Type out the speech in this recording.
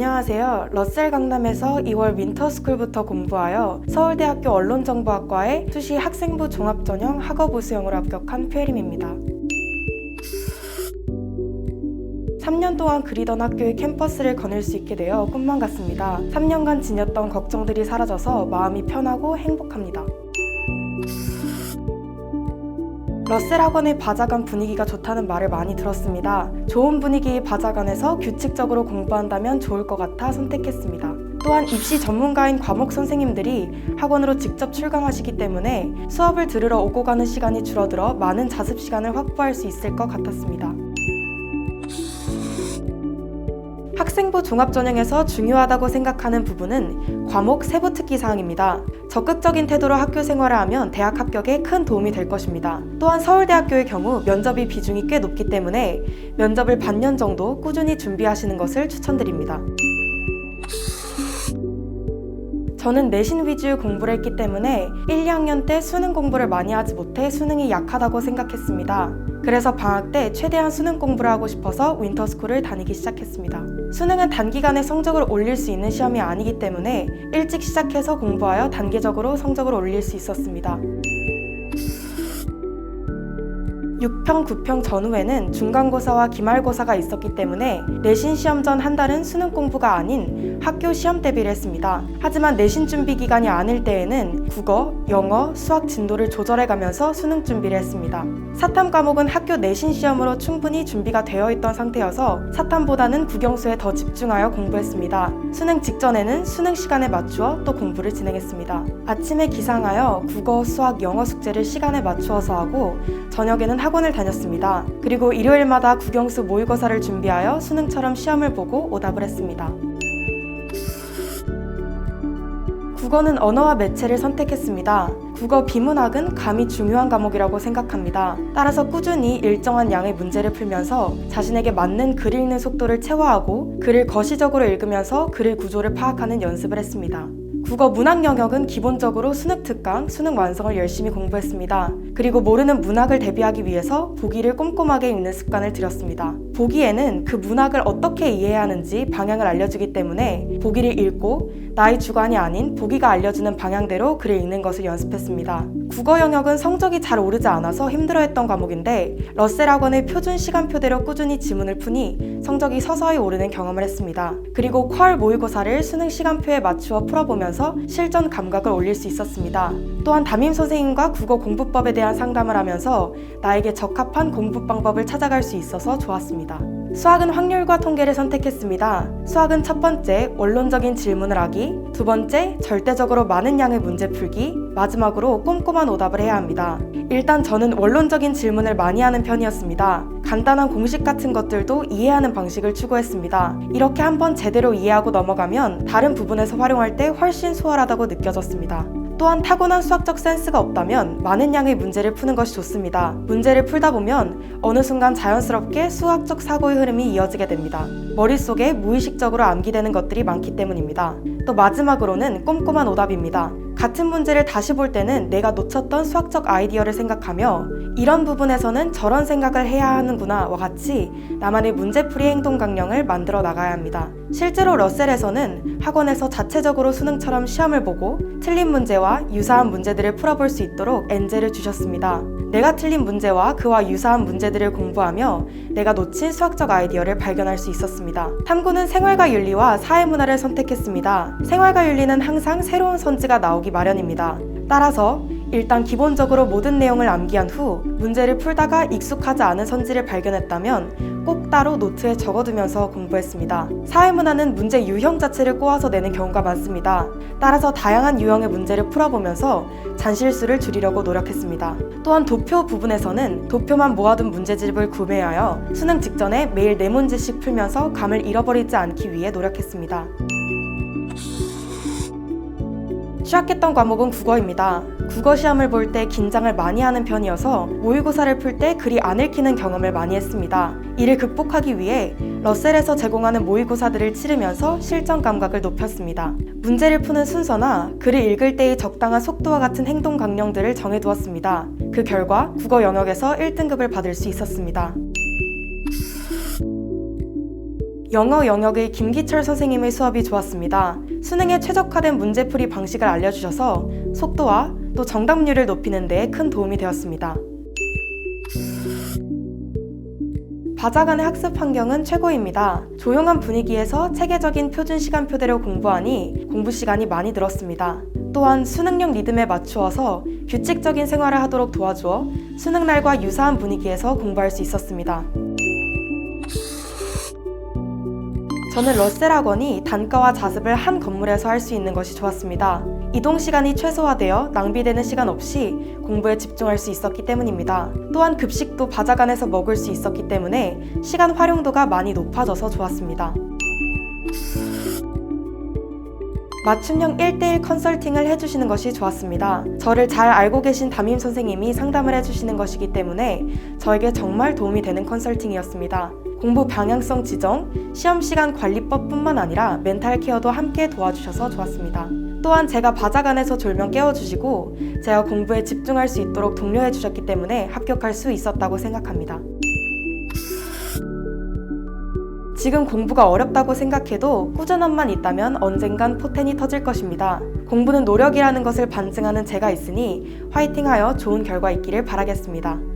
안녕하세요. 러셀 강남에서 2월 윈터스쿨부터 공부하여 서울대학교 언론정보학과의 수시 학생부 종합전형 학업 우수형으로 합격한 폐림입니다. 3년 동안 그리던 학교의 캠퍼스를 거닐 수 있게 되어 꿈만 같습니다. 3년간 지녔던 걱정들이 사라져서 마음이 편하고 행복합니다. 러셀 학원의 바자간 분위기가 좋다는 말을 많이 들었습니다. 좋은 분위기의 바자간에서 규칙적으로 공부한다면 좋을 것 같아 선택했습니다. 또한 입시 전문가인 과목 선생님들이 학원으로 직접 출강하시기 때문에 수업을 들으러 오고 가는 시간이 줄어들어 많은 자습 시간을 확보할 수 있을 것 같았습니다. 학생부 종합전형에서 중요하다고 생각하는 부분은 과목 세부 특기 사항입니다. 적극적인 태도로 학교 생활을 하면 대학 합격에 큰 도움이 될 것입니다. 또한 서울대학교의 경우 면접이 비중이 꽤 높기 때문에 면접을 반년 정도 꾸준히 준비하시는 것을 추천드립니다. 저는 내신 위주 공부를 했기 때문에 1, 2학년 때 수능 공부를 많이 하지 못해 수능이 약하다고 생각했습니다. 그래서 방학 때 최대한 수능 공부를 하고 싶어서 윈터스쿨을 다니기 시작했습니다. 수능은 단기간에 성적을 올릴 수 있는 시험이 아니기 때문에 일찍 시작해서 공부하여 단계적으로 성적을 올릴 수 있었습니다. 6평, 9평 전후에는 중간고사와 기말고사가 있었기 때문에 내신 시험 전 한 달은 수능 공부가 아닌 학교 시험 대비를 했습니다. 하지만 내신 준비 기간이 아닐 때에는 국어, 영어, 수학 진도를 조절해 가면서 수능 준비를 했습니다. 사탐 과목은 학교 내신 시험으로 충분히 준비가 되어 있던 상태여서 사탐보다는 국영수에 더 집중하여 공부했습니다. 수능 직전에는 수능 시간에 맞추어 또 공부를 진행했습니다. 아침에 기상하여 국어, 수학, 영어 숙제를 시간에 맞추어서 하고 저녁에는 학 원을 다녔습니다. 그리고 일요일마다 국영수 모의고사를 준비하여 수능처럼 시험을 보고 오답을 했습니다. 국어는 언어와 매체를 선택했습니다. 국어 비문학은 감이 중요한 과목이라고 생각합니다. 따라서 꾸준히 일정한 양의 문제를 풀면서 자신에게 맞는 글 읽는 속도를 체화하고 글을 거시적으로 읽으면서 글의 구조를 파악하는 연습을 했습니다. 국어 문학 영역은 기본적으로 수능 특강, 수능 완성을 열심히 공부했습니다. 그리고 모르는 문학을 대비하기 위해서 보기를 꼼꼼하게 읽는 습관을 들였습니다. 보기에는 그 문학을 어떻게 이해해야 하는지 방향을 알려주기 때문에 보기를 읽고 나의 주관이 아닌 보기가 알려주는 방향대로 글을 읽는 것을 연습했습니다. 국어 영역은 성적이 잘 오르지 않아서 힘들어했던 과목인데 러셀 학원의 표준 시간표대로 꾸준히 지문을 푸니 성적이 서서히 오르는 경험을 했습니다. 그리고 퀄 모의고사를 수능 시간표에 맞추어 풀어보면서 실전 감각을 올릴 수 있었습니다. 또한 담임 선생님과 국어 공부법에 대한 상담을 하면서 나에게 적합한 공부 방법을 찾아갈 수 있어서 좋았습니다. 수학은 확률과 통계를 선택했습니다. 수학은 첫 번째, 원론적인 질문을 하기, 두 번째, 절대적으로 많은 양의 문제 풀기, 마지막으로 꼼꼼한 오답을 해야 합니다. 일단 저는 원론적인 질문을 많이 하는 편이었습니다. 간단한 공식 같은 것들도 이해하는 방식을 추구했습니다. 이렇게 한번 제대로 이해하고 넘어가면 다른 부분에서 활용할 때 훨씬 수월하다고 느껴졌습니다. 또한 타고난 수학적 센스가 없다면 많은 양의 문제를 푸는 것이 좋습니다. 문제를 풀다 보면 어느 순간 자연스럽게 수학적 사고의 흐름이 이어지게 됩니다. 머릿속에 무의식적으로 암기되는 것들이 많기 때문입니다. 또 마지막으로는 꼼꼼한 오답입니다. 같은 문제를 다시 볼 때는 내가 놓쳤던 수학적 아이디어를 생각하며 이런 부분에서는 저런 생각을 해야 하는구나와 같이 나만의 문제풀이 행동 강령을 만들어 나가야 합니다. 실제로 러셀에서는 학원에서 자체적으로 수능처럼 시험을 보고 틀린 문제와 유사한 문제들을 풀어볼 수 있도록 엔제를 주셨습니다. 내가 틀린 문제와 그와 유사한 문제들을 공부하며 내가 놓친 수학적 아이디어를 발견할 수 있었습니다. 탐구는 생활과 윤리와 사회문화를 선택했습니다. 생활과 윤리는 항상 새로운 선지가 나오기 마련입니다. 따라서 일단 기본적으로 모든 내용을 암기한 후 문제를 풀다가 익숙하지 않은 선지를 발견했다면 꼭 따로 노트에 적어두면서 공부했습니다. 사회문화는 문제 유형 자체를 꼬아서 내는 경우가 많습니다. 따라서 다양한 유형의 문제를 풀어보면서 잔실수를 줄이려고 노력했습니다. 또한 도표 부분에서는 도표만 모아둔 문제집을 구매하여 수능 직전에 매일 네 문제씩 풀면서 감을 잃어버리지 않기 위해 노력했습니다. 취약했던 과목은 국어입니다. 국어 시험을 볼 때 긴장을 많이 하는 편이어서 모의고사를 풀때 글이 안 읽히는 경험을 많이 했습니다. 이를 극복하기 위해 러셀에서 제공하는 모의고사들을 치르면서 실전 감각을 높였습니다. 문제를 푸는 순서나 글을 읽을 때의 적당한 속도와 같은 행동 강령들을 정해두었습니다. 그 결과 국어 영역에서 1등급을 받을 수 있었습니다. 영어 영역의 김기철 선생님의 수업이 좋았습니다. 수능에 최적화된 문제풀이 방식을 알려주셔서 속도와 또 정답률을 높이는 데 큰 도움이 되었습니다. 바자간의 학습 환경은 최고입니다. 조용한 분위기에서 체계적인 표준 시간표대로 공부하니 공부 시간이 많이 늘었습니다. 또한 수능용 리듬에 맞추어서 규칙적인 생활을 하도록 도와주어 수능날과 유사한 분위기에서 공부할 수 있었습니다. 저는 러셀 학원이 단과와 자습을 한 건물에서 할 수 있는 것이 좋았습니다. 이동 시간이 최소화되어 낭비되는 시간 없이 공부에 집중할 수 있었기 때문입니다. 또한 급식도 바자간에서 먹을 수 있었기 때문에 시간 활용도가 많이 높아져서 좋았습니다. 맞춤형 1대1 컨설팅을 해주시는 것이 좋았습니다. 저를 잘 알고 계신 담임 선생님이 상담을 해주시는 것이기 때문에 저에게 정말 도움이 되는 컨설팅이었습니다. 공부 방향성 지정, 시험 시간 관리법뿐만 아니라 멘탈 케어도 함께 도와주셔서 좋았습니다. 또한 제가 바자간에서 졸면 깨워주시고 제가 공부에 집중할 수 있도록 독려해 주셨기 때문에 합격할 수 있었다고 생각합니다. 지금 공부가 어렵다고 생각해도 꾸준함만 있다면 언젠간 포텐이 터질 것입니다. 공부는 노력이라는 것을 반증하는 제가 있으니 화이팅하여 좋은 결과 있기를 바라겠습니다.